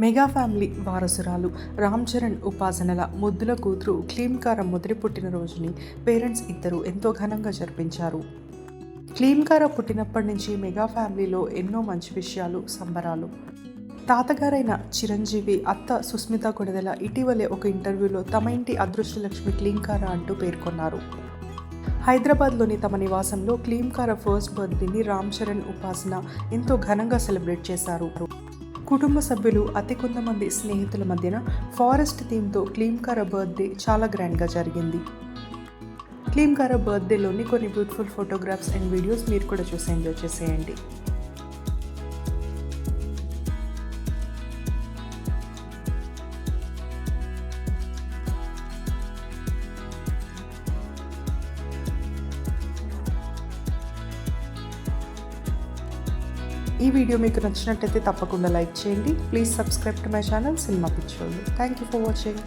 Mega family వారసురాలు రామ్ చరణ్ ఉపాసనల ముద్దుల కూతురు క్లీంకార మొదటి పుట్టినరోజుని పేరెంట్స్ ఇద్దరు ఎంతో ఘనంగా జరిపించారు. క్లీంకార పుట్టినప్పటి నుంచి మెగా ఫ్యామిలీలో ఎన్నో మంచి విషయాలు సంబరాలు. తాతగారైన చిరంజీవి అత్త సుస్మిత కొడదల ఇటీవలే ఒక ఇంటర్వ్యూలో తమ ఇంటి అదృష్టలక్ష్మి క్లీంకార అంటూ పేర్కొన్నారు. హైదరాబాద్లోని తమ నివాసంలో క్లీంకార ఫస్ట్ బర్త్డేని రామ్ చరణ్ ఉపాసన ఎంతో ఘనంగా సెలబ్రేట్ చేశారు. కుటుంబ సభ్యులు అతి కొంతమంది స్నేహితుల మధ్యన ఫారెస్ట్ థీమ్తో క్లీమ్కార బర్త్డే చాలా గ్రాండ్గా జరిగింది. క్లీమ్కార బర్త్డేలోని కొన్ని బ్యూటిఫుల్ ఫోటోగ్రాఫ్స్ అండ్ వీడియోస్ మీరు కూడా చూసి ఎంజాయ్ చేసేయండి. ఈ వీడియో మీకు నచ్చినట్టయితే తప్పకుండా లైక్ చేయండి. Please subscribe to my channel cinema పిచ్చోళ్ళు థ్యాంక్ యూ ఫర్ వాచింగ్